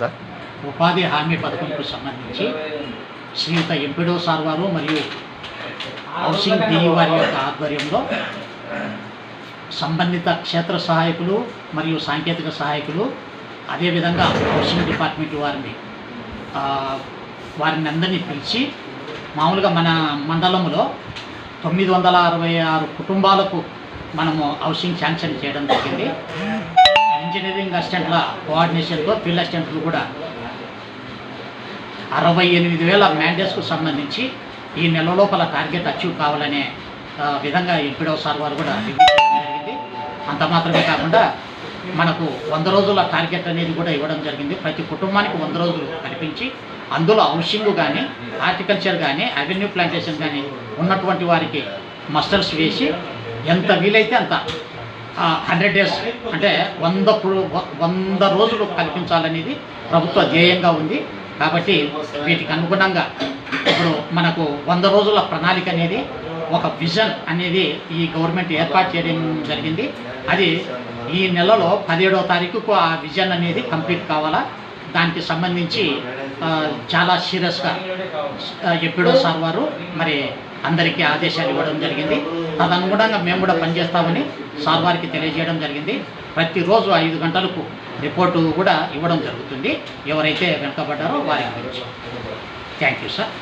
Sir? ఉపాధి హామీ పథకంకు సంబంధించి శ్రీయుత ఎంపిడో సార్ వారు మరియు హౌసింగ్ డిఈ వారి యొక్క ఆధ్వర్యంలో సంబంధిత క్షేత్ర సహాయకులు మరియు సాంకేతిక సహాయకులు అదేవిధంగా హౌసింగ్ డిపార్ట్మెంట్ వారిని వారిని అందరినీ పిలిచి మామూలుగా మన మండలంలో తొమ్మిది వందల అరవై ఆరు కుటుంబాలకు మనము హౌసింగ్ శాంక్షన్ చేయడం జరిగింది. ఇంజనీరింగ్ అసిస్టెంట్ల కోఆర్డినేషన్తో ఫీల్డ్ అసిస్టెంట్లు కూడా అరవై ఎనిమిది వేల మ్యాండేట్స్కు సంబంధించి ఈ నెల లోపల టార్గెట్ అచీవ్ కావాలనే విధంగా ఎంపీడో సార్ వారు కూడా జరిగింది. అంత మాత్రమే కాకుండా మనకు వంద రోజుల టార్గెట్ అనేది కూడా ఇవ్వడం జరిగింది. ప్రతి కుటుంబానికి వంద రోజులు కల్పించి అందులో హౌసింగ్ కానీ హార్టికల్చర్ కానీ అవెన్యూ ప్లాంటేషన్ కానీ ఉన్నటువంటి వారికి మస్టర్స్ వేసి ఎంత వీలైతే అంత హండ్రెడ్ డేస్ అంటే వంద వంద రోజులు కల్పించాలనేది ప్రభుత్వ ధ్యేయంగా ఉంది. కాబట్టి వీటికి అనుగుణంగా ఇప్పుడు మనకు వంద రోజుల ప్రణాళిక అనేది ఒక విజన్ అనేది ఈ గవర్నమెంట్ ఏర్పాటు చేయడం జరిగింది. అది ఈ నెలలో పదిహేడవ తారీఖుకు ఆ విజన్ అనేది కంప్లీట్ కావాలా? దానికి సంబంధించి చాలా సీరియస్గా ఎప్పుడో సార్ వారు మరి అందరికీ ఆదేశాలు ఇవ్వడం జరిగింది. తదనుగుణంగా మేము కూడా పనిచేస్తామని సార్ వారికి తెలియజేయడం జరిగింది. ప్రతిరోజు ఐదు గంటలకు రిపోర్టు కూడా ఇవ్వడం జరుగుతుంది. ఎవరైతే వెనుకబడ్డారో వారి గురించి. Thank you sir.